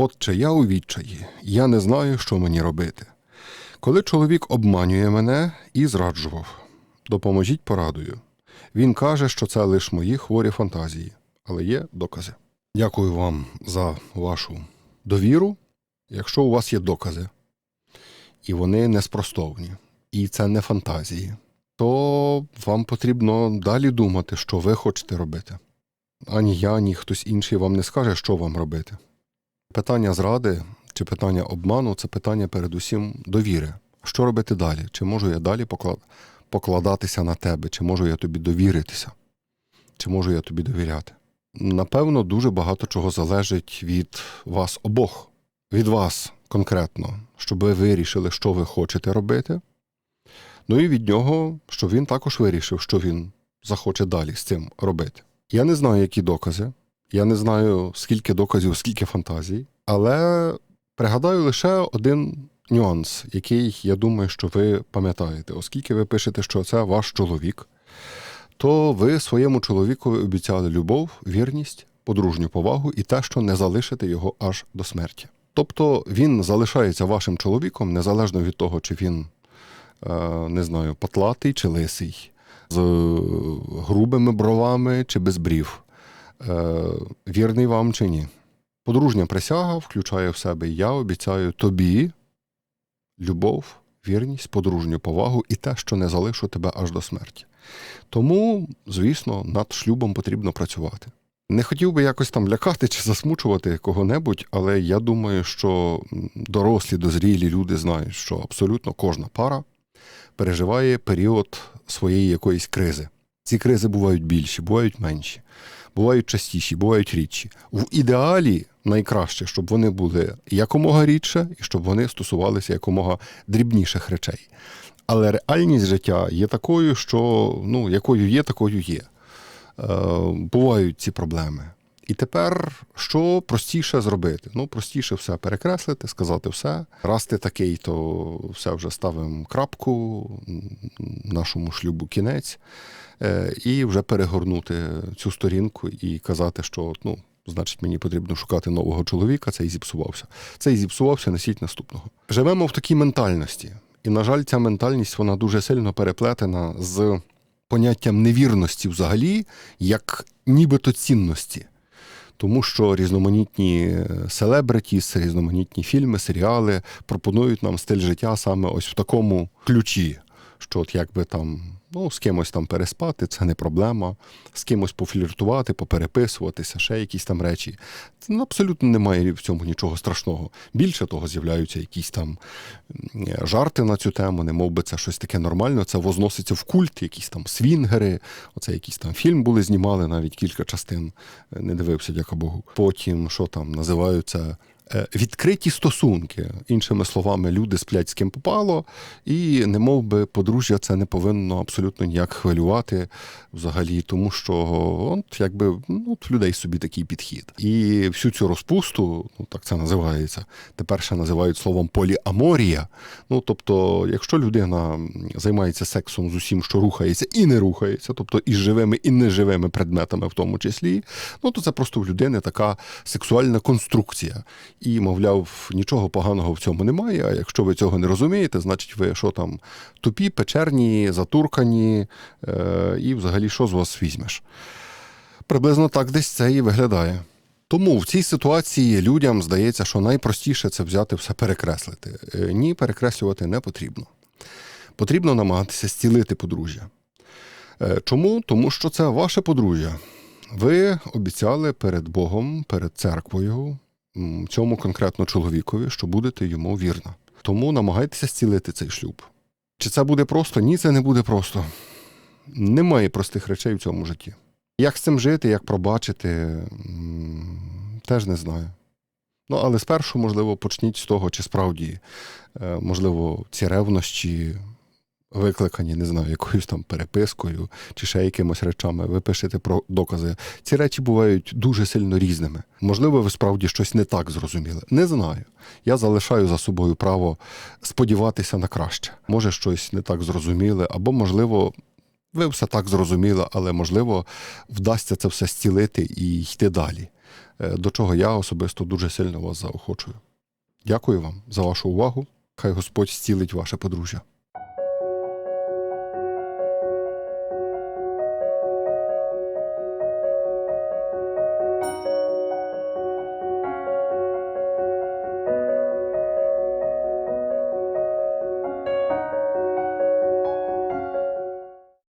Отче, я у відчаї, я не знаю, що мені робити. Коли чоловік обманює мене і зраджував, допоможіть порадою. Він каже, що це лише мої хворі фантазії, але є докази. Дякую вам за вашу довіру, якщо у вас є докази, і вони неспростовні, і це не фантазії, то вам потрібно далі думати, що ви хочете робити. Ані я, ані хтось інший вам не скаже, що вам робити. Питання зради чи питання обману це питання передусім довіри. Що робити далі? Чи можу я далі покладатися на тебе, чи можу я тобі довіритися, чи можу я тобі довіряти? Напевно, дуже багато чого залежить від вас обох, від вас конкретно, щоб ви вирішили, що ви хочете робити. Ну і від нього, щоб він також вирішив, що він захоче далі з цим робити. Я не знаю, які докази, я не знаю, скільки доказів, скільки фантазій, але пригадаю лише один нюанс, який я думаю, що ви пам'ятаєте, оскільки ви пишете, що це ваш чоловік, то ви своєму чоловікові обіцяли любов, вірність, подружню повагу і те, що не залишите його аж до смерті. Тобто він залишається вашим чоловіком незалежно від того, чи він, е, не знаю, потлатий чи лисий, з грубими бровами чи без брів, е, вірний вам чи ні. Подружня присяга включає в себе я обіцяю тобі любов, вірність, подружню повагу і те, що не залишу тебе аж до смерті. Тому, звісно, над шлюбом потрібно працювати. Не хотів би якось там лякати чи засмучувати кого-небудь, але я думаю, що дорослі, дозрілі люди знають, що абсолютно кожна пара переживає період своєї якоїсь кризи. Ці кризи бувають більші, бувають менші, бувають частіші, бувають рідші. В ідеалі найкраще, щоб вони були якомога рідше і щоб вони стосувалися якомога дрібніших речей. Але реальність життя є такою, що ну, якою є, такою є. Е, бувають ці проблеми. І тепер що простіше зробити? Ну, простіше все перекреслити, сказати все. Раз ти такий, то все вже ставимо крапку, нашому шлюбу кінець, е, і вже перегорнути цю сторінку і казати, що ну, значить, мені потрібно шукати нового чоловіка, цей зіпсувався. Цей зіпсувався, носіть наступного. Живемо в такій ментальності. І, на жаль, ця ментальність вона дуже сильно переплетена з поняттям невірності взагалі, як нібито цінності. Тому що різноманітні селебритіс, різноманітні фільми, серіали пропонують нам стиль життя саме ось в такому ключі, що от якби там ну, з кимось там переспати, це не проблема, з кимось пофліртувати, попереписуватися, ще якісь там речі. Це ну, абсолютно немає в цьому нічого страшного. Більше того, з'являються якісь там жарти на цю тему, не мов би це щось таке нормальне. Це возноситься в культ, якісь там свінгери, оце якийсь там фільм були, знімали навіть кілька частин, не дивився, дяка Богу. Потім, що там називаються. Відкриті стосунки, іншими словами, люди сплять з ким попало, і не би подружжя це не повинно абсолютно ніяк хвилювати взагалі, тому що от якби ну, в людей собі такий підхід. І всю цю розпусту, ну так це називається, тепер ще називають словом поліаморія. Ну тобто, якщо людина займається сексом з усім, що рухається і не рухається, тобто і з живими, і неживими предметами, в тому числі, ну то це просто в людини така сексуальна конструкція. І, мовляв, нічого поганого в цьому немає. А якщо ви цього не розумієте, значить ви що там тупі, печерні, затуркані, е, і взагалі що з вас візьмеш? Приблизно так десь це і виглядає. Тому в цій ситуації людям здається, що найпростіше це взяти все перекреслити. Е, ні, перекреслювати не потрібно. Потрібно намагатися зцілити подружжя. Е, чому? Тому що це ваше подружжя. Ви обіцяли перед Богом, перед церквою, цьому конкретно чоловікові, що будете йому вірна. Тому намагайтеся зцілити цей шлюб. Чи це буде просто? Ні, це не буде просто. Немає простих речей в цьому житті. Як з цим жити, як пробачити, теж не знаю. Ну, але спершу, можливо, почніть з того, чи справді, е, можливо, ці ревнощі викликані, не знаю, якоюсь там перепискою чи ще якимось речами. Ви пишете про докази. Ці речі бувають дуже сильно різними. Можливо, ви справді щось не так зрозуміли. Не знаю. Я залишаю за собою право сподіватися на краще. Може, щось не так зрозуміли, або, можливо, ви все так зрозуміли, але можливо вдасться це все зцілити і йти далі. е, до чого я особисто дуже сильно вас заохочую. Дякую вам за вашу увагу. Хай Господь зцілить ваше подружжя.